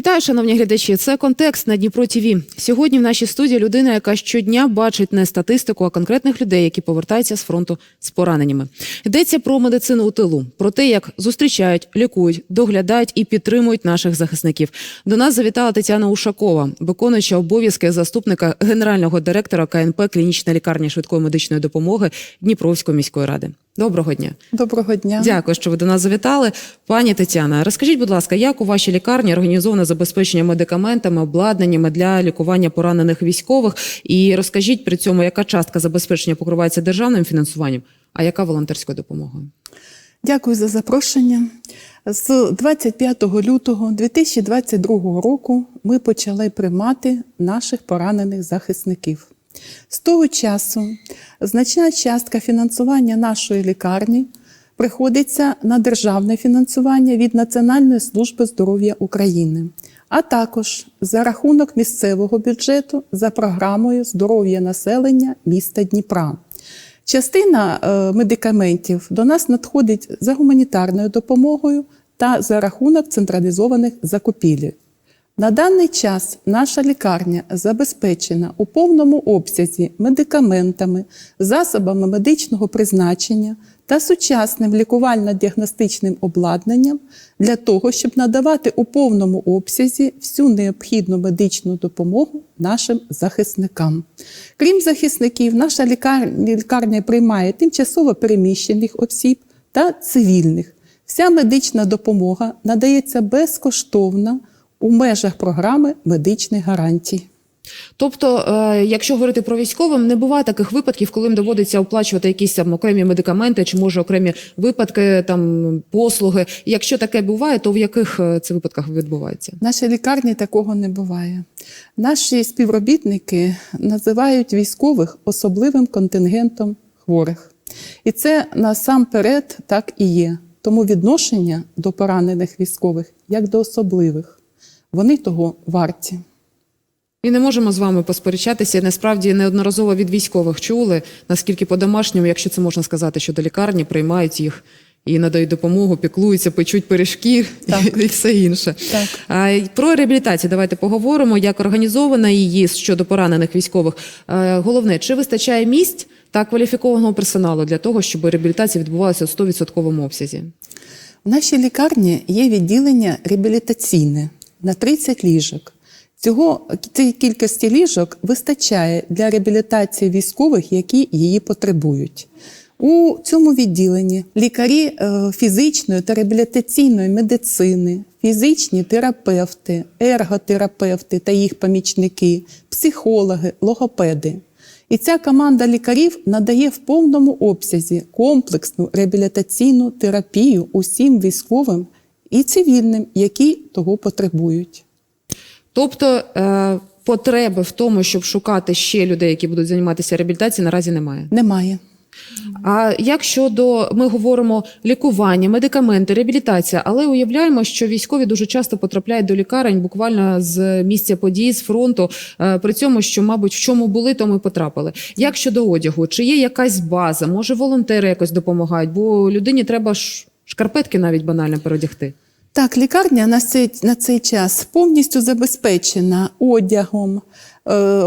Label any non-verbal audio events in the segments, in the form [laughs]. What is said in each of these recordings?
Вітаю, шановні глядачі. Це контекст на Дніпро ТІВІ. Сьогодні в нашій студії людина, яка щодня бачить не статистику, а конкретних людей, які повертаються з фронту з пораненнями. Йдеться про медицину у тилу, про те, як зустрічають, лікують, доглядають і підтримують наших захисників. До нас завітала Тетяна Ушакова, виконуюча обов'язки заступника генерального директора КНП клінічна лікарня швидкої медичної допомоги Дніпровської міської ради. Доброго дня. Доброго дня. Дякую, що ви до нас завітали. Пані Тетяна, розкажіть, будь ласка, як у вашій лікарні організовано забезпечення медикаментами, обладнаннями для лікування поранених військових? І розкажіть при цьому, яка частка забезпечення покривається державним фінансуванням, а яка волонтерською допомогою? Дякую за запрошення. З 25 лютого 2022 року ми почали приймати наших поранених захисників. З того часу значна частка фінансування нашої лікарні приходиться на державне фінансування від Національної служби здоров'я України, а також за рахунок місцевого бюджету за програмою здоров'я населення міста Дніпра. Частина е, медикаментів до нас надходить за гуманітарною допомогою та за рахунок централізованих закупівель. На даний час наша лікарня забезпечена у повному обсязі медикаментами, засобами медичного призначення та сучасним лікувально-діагностичним обладнанням для того, щоб надавати у повному обсязі всю необхідну медичну допомогу нашим захисникам. Крім захисників, наша лікарня, приймає тимчасово переміщених осіб та цивільних. Вся медична допомога надається безкоштовно у межах програми медичних гарантій. Тобто, е, якщо говорити про військовим, не буває таких випадків, коли їм доводиться оплачувати якісь там окремі медикаменти чи може окремі випадки, там послуги. І Якщо таке буває, то в яких е, це випадках відбувається? В нашій лікарні такого не буває. Наші співробітники називають військових особливим контингентом хворих. І це насамперед так і є. Тому відношення до поранених військових як до особливих. Вони того варті. І не можемо з вами посперечатися. Насправді неодноразово від військових чули, наскільки по-домашньому, якщо це можна сказати, що до лікарні приймають їх і надають допомогу, піклуються, печуть пиріжки Так. [laughs] і все інше. Так. А, про реабілітацію давайте поговоримо, як організована її щодо поранених військових. Е, Головне, чи вистачає місць та кваліфікованого персоналу для того, щоб реабілітація відбувалася у 100% обсязі? В нашій лікарні є відділення реабілітаційне на 30 ліжок. Цього цієї кількості ліжок вистачає для реабілітації військових, які її потребують. У цьому відділенні лікарі е, фізичної та реабілітаційної медицини, фізичні терапевти, ерготерапевти та їх помічники, психологи, логопеди. І ця команда лікарів надає в повному обсязі комплексну реабілітаційну терапію усім військовим і цивільним, які того потребують. Тобто е, потреби в тому, щоб шукати ще людей, які будуть займатися реабілітацією, наразі немає. Немає. А як щодо ми говоримо лікування, медикаменти, реабілітація, але уявляємо, що військові дуже часто потрапляють до лікарень буквально з місця подій, з фронту, е, при цьому, що, мабуть, в чому були, тому і потрапили. Як щодо одягу, чи є якась база? Може, волонтери якось допомагають? Бо людині треба ж шкарпетки навіть банально переодягти. Так, лікарня на цей, на цей час повністю забезпечена одягом, е,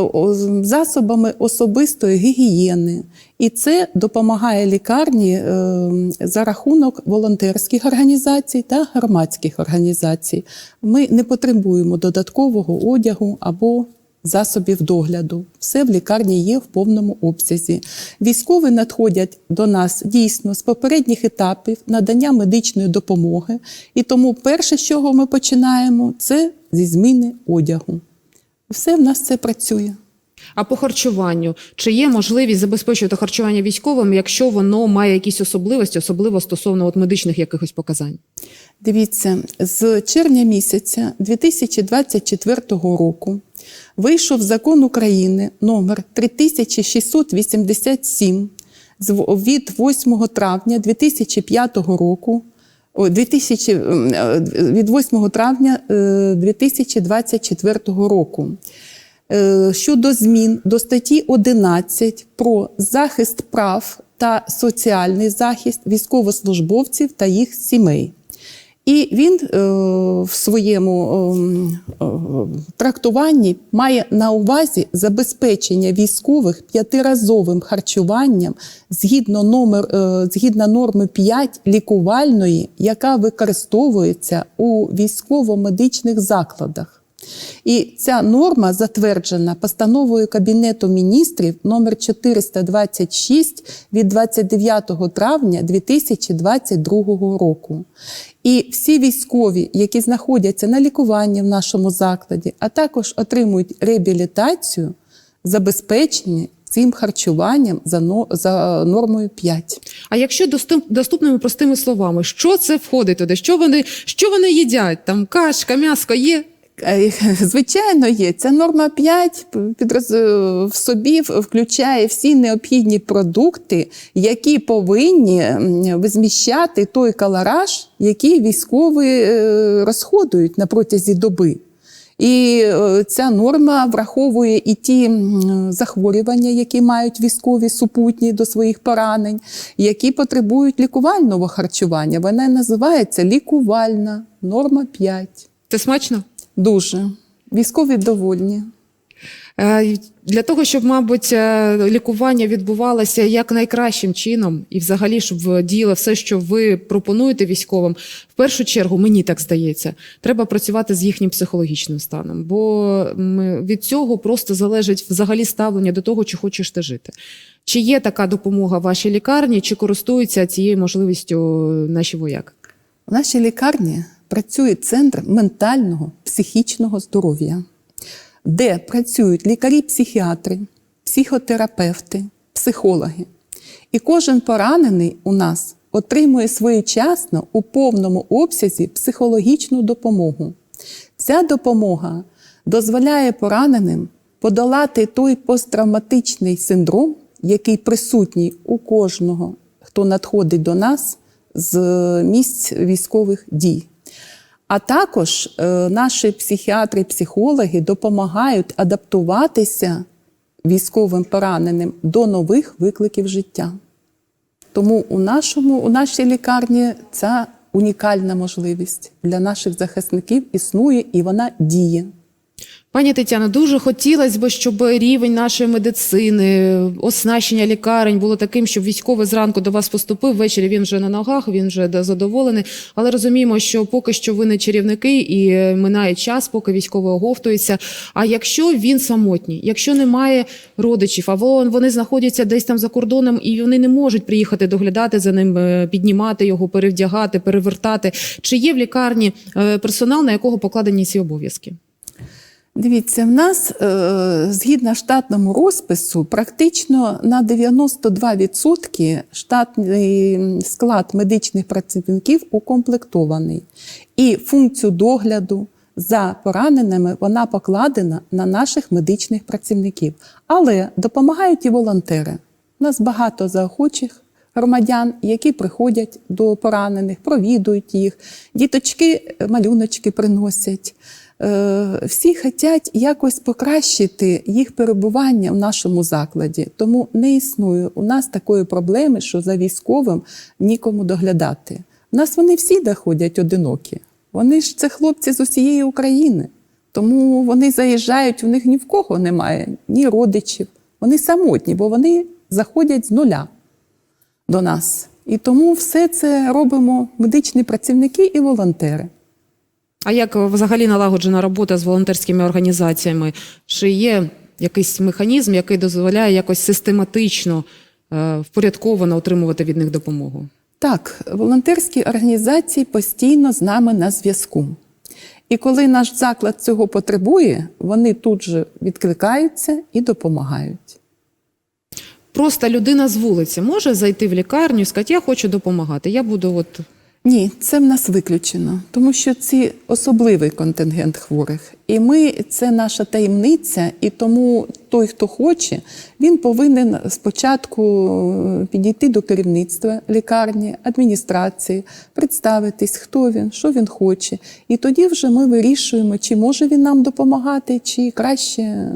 засобами особистої гігієни. І це допомагає лікарні е, за рахунок волонтерських організацій та громадських організацій. Ми не потребуємо додаткового одягу або засобів догляду. Все в лікарні є в повному обсязі. Військові надходять до нас дійсно з попередніх етапів надання медичної допомоги. І тому перше, з чого ми починаємо, це зі зміни одягу. Все в нас це працює. А по харчуванню чи є можливість забезпечувати харчування військовим, якщо воно має якісь особливості, особливо стосовно от медичних якихось показань? Дивіться, з червня місяця 2024 року вийшов закон України номер 3687 з від 8 травня 2005 року. 2000, е, від 8 травня е, 2024 року е, щодо змін до статті 11 про захист прав та соціальний захист військовослужбовців та їх сімей. І він е, в своєму е, трактуванні має на увазі забезпечення військових п'ятиразовим харчуванням згідно, номер, е, згідно норми 5 лікувальної, яка використовується у військово-медичних закладах. І ця норма затверджена постановою Кабінету міністрів номер 426 від 29 травня 2022 року. І всі військові, які знаходяться на лікуванні в нашому закладі, а також отримують реабілітацію, забезпечені цим харчуванням за, за нормою 5. А якщо доступ, доступними простими словами, що це входить туди? Що вони, що вони їдять? Там кашка, м'ясо є? Е, [laughs] Звичайно, є. Ця норма 5 підроз... в собі включає всі необхідні продукти, які повинні визміщати той калораж, який військові е, розходують на протязі доби. І е, ця норма враховує і ті захворювання, які мають військові супутні до своїх поранень, які потребують лікувального харчування. Вона називається лікувальна норма 5. Це смачно? Дуже. Військові довольні. Е, Для того, щоб, мабуть, е, лікування відбувалося як найкращим чином, і взагалі, щоб діяло все, що ви пропонуєте військовим, в першу чергу, мені так здається, треба працювати з їхнім психологічним станом, бо від цього просто залежить взагалі ставлення до того, чи хочеш ти жити. Чи є така допомога в вашій лікарні, чи користуються цією можливістю наші вояки? У нашій лікарні працює центр ментального психічного здоров'я, де працюють лікарі-психіатри, психотерапевти, психологи. І кожен поранений у нас отримує своєчасно у повному обсязі психологічну допомогу. Ця допомога дозволяє пораненим подолати той посттравматичний синдром, який присутній у кожного, хто надходить до нас з місць військових дій. А також е, наші психіатри, психологи допомагають адаптуватися військовим пораненим до нових викликів життя. Тому у, нашому, у нашій лікарні ця унікальна можливість для наших захисників існує і вона діє. Пані Тетяно, дуже хотілося б, щоб рівень нашої медицини, оснащення лікарень було таким, щоб військовий зранку до вас поступив. Ввечері він вже на ногах, він вже задоволений. Але розуміємо, що поки що ви не чарівники і е, минає час, поки військовий оговтується. А якщо він самотній, якщо немає родичів, або вони знаходяться десь там за кордоном і вони не можуть приїхати доглядати за ним, е, піднімати його, перевдягати, перевертати. Чи є в лікарні е, персонал, на якого покладені ці обов'язки? Дивіться, в нас е, згідно штатному розпису, практично на 92% штатний склад медичних працівників укомплектований. І функцію догляду за пораненими вона покладена на наших медичних працівників. Але допомагають і волонтери. У нас багато заохочих громадян, які приходять до поранених, провідують їх. Діточки малюночки приносять. Е, Всі хочуть якось покращити їх перебування в нашому закладі. Тому не існує у нас такої проблеми, що за військовим нікому доглядати. У нас вони всі доходять одинокі. Вони ж це хлопці з усієї України. Тому вони заїжджають, у них ні в кого немає, ні родичів. Вони самотні, бо вони заходять з нуля до нас. І тому все це робимо медичні працівники і волонтери. А як взагалі налагоджена робота з волонтерськими організаціями? Чи є якийсь механізм, який дозволяє якось систематично, е, впорядковано отримувати від них допомогу? Так, волонтерські організації постійно з нами на зв'язку. І коли наш заклад цього потребує, вони тут же відкликаються і допомагають. Просто людина з вулиці може зайти в лікарню і сказати, я хочу допомагати. Я буду от Ні, це в нас виключено, тому що це особливий контингент хворих. І ми це наша таємниця, і тому той, хто хоче, він повинен спочатку е, підійти до керівництва лікарні, адміністрації, представитись, хто він, що він хоче. І тоді вже ми вирішуємо, чи може він нам допомагати, чи краще е,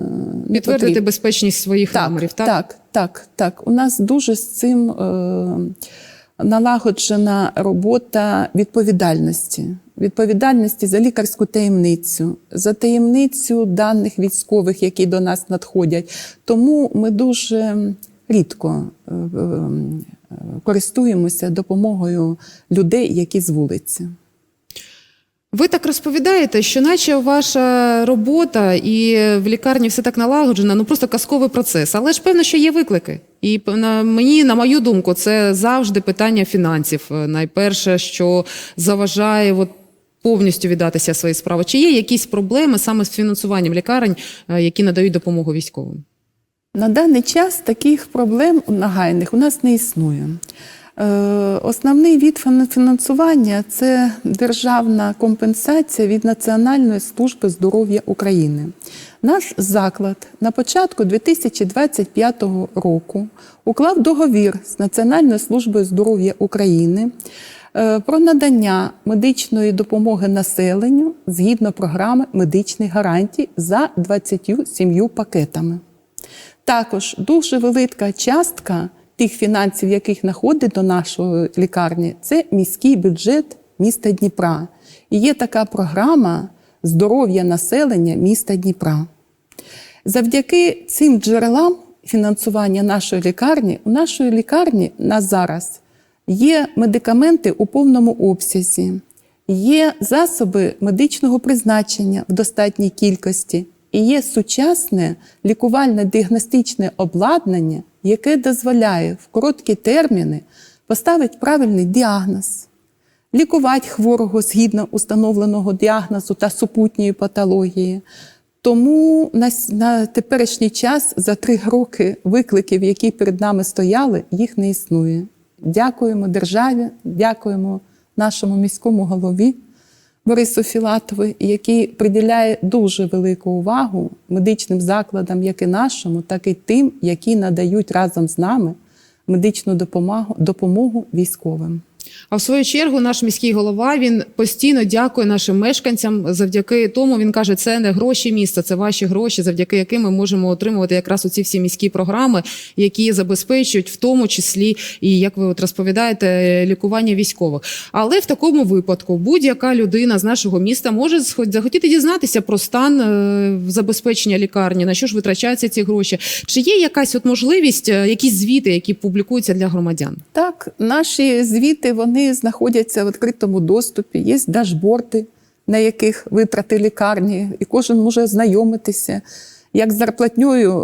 підтвердити безпечність своїх Так, намірів. Так? так, так, так. У нас дуже з цим е, налагоджена робота відповідальності. Відповідальності за лікарську таємницю, за таємницю даних військових, які до нас надходять. Тому ми дуже рідко е, е, користуємося допомогою людей, які з вулиці. Ви так розповідаєте, що наче ваша робота і в лікарні все так налагоджено, ну просто казковий процес. Але ж певно, що є виклики. І на мені, на мою думку, це завжди питання фінансів. Е, Найперше, що заважає от, повністю віддатися своїй справі. Чи є якісь проблеми саме з фінансуванням лікарень, е, які надають допомогу військовим? На даний час таких проблем нагайних у нас не існує. Е, Основний від фінансування це державна компенсація від Національної служби здоров'я України. Наш заклад на початку 2025 року уклав договір з Національною службою здоров'я України е, про надання медичної допомоги населенню згідно програми медичних гарантій за 27 пакетами. Також дуже велика частка тих фінансів, яких надходить до нашої лікарні, це міський бюджет міста Дніпра. І є така програма здоров'я населення міста Дніпра. Завдяки цим джерелам фінансування нашої лікарні, у нашої лікарні на зараз є медикаменти у повному обсязі, є засоби медичного призначення в достатній кількості, і є сучасне лікувально-діагностичне обладнання, яке дозволяє в короткі терміни поставити правильний діагноз, лікувати хворого згідно установленого діагнозу та супутньої патології. Тому на, на теперішній час за три роки викликів, які перед нами стояли, їх не існує. Дякуємо державі, дякуємо нашому міському голові Борису Філатову, який приділяє дуже велику увагу медичним закладам, як і нашому, так і тим, які надають разом з нами медичну допомогу, допомогу військовим. А в свою чергу наш міський голова він постійно дякує нашим мешканцям. Завдяки тому він каже, це не гроші міста, це ваші гроші, завдяки яким ми можемо отримувати якраз оці всі міські програми, які забезпечують в тому числі і як ви от розповідаєте, лікування військових. Але в такому випадку будь-яка людина з нашого міста може захотіти дізнатися про стан е, забезпечення лікарні, на що ж витрачаються ці гроші. Чи є якась от можливість, е, якісь звіти, які публікуються для громадян? Так, наші звіти вони знаходяться в відкритому доступі, є дашборди, на яких витрати лікарні, і кожен може знайомитися як з зарплатньою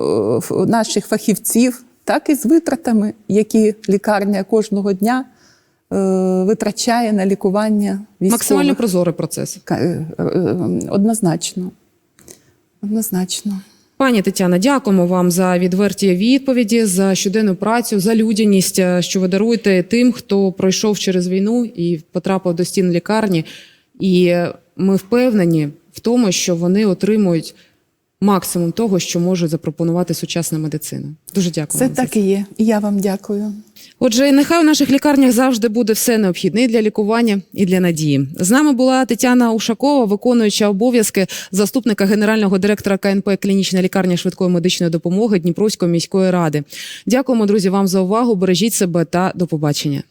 е, наших фахівців, так і з витратами, які лікарня кожного дня е, витрачає на лікування військових. Максимально прозорий процес. Е, е, Однозначно. Однозначно. Пані Тетяна, дякуємо вам за відверті відповіді, за щоденну працю, за людяність, е, що ви даруєте тим, хто пройшов через війну і потрапив до стін лікарні. І е, ми впевнені в тому, що вони отримують максимум того, що може запропонувати сучасна медицина. Дуже дякую. Це так і є. І я вам дякую. Отже, нехай у наших лікарнях завжди буде все необхідне і для лікування і для надії. З нами була Тетяна Ушакова, виконуюча обов'язки заступника генерального директора КНП клінічна лікарня швидкої медичної допомоги Дніпровської міської ради. Дякуємо, друзі, вам за увагу. Бережіть себе та до побачення.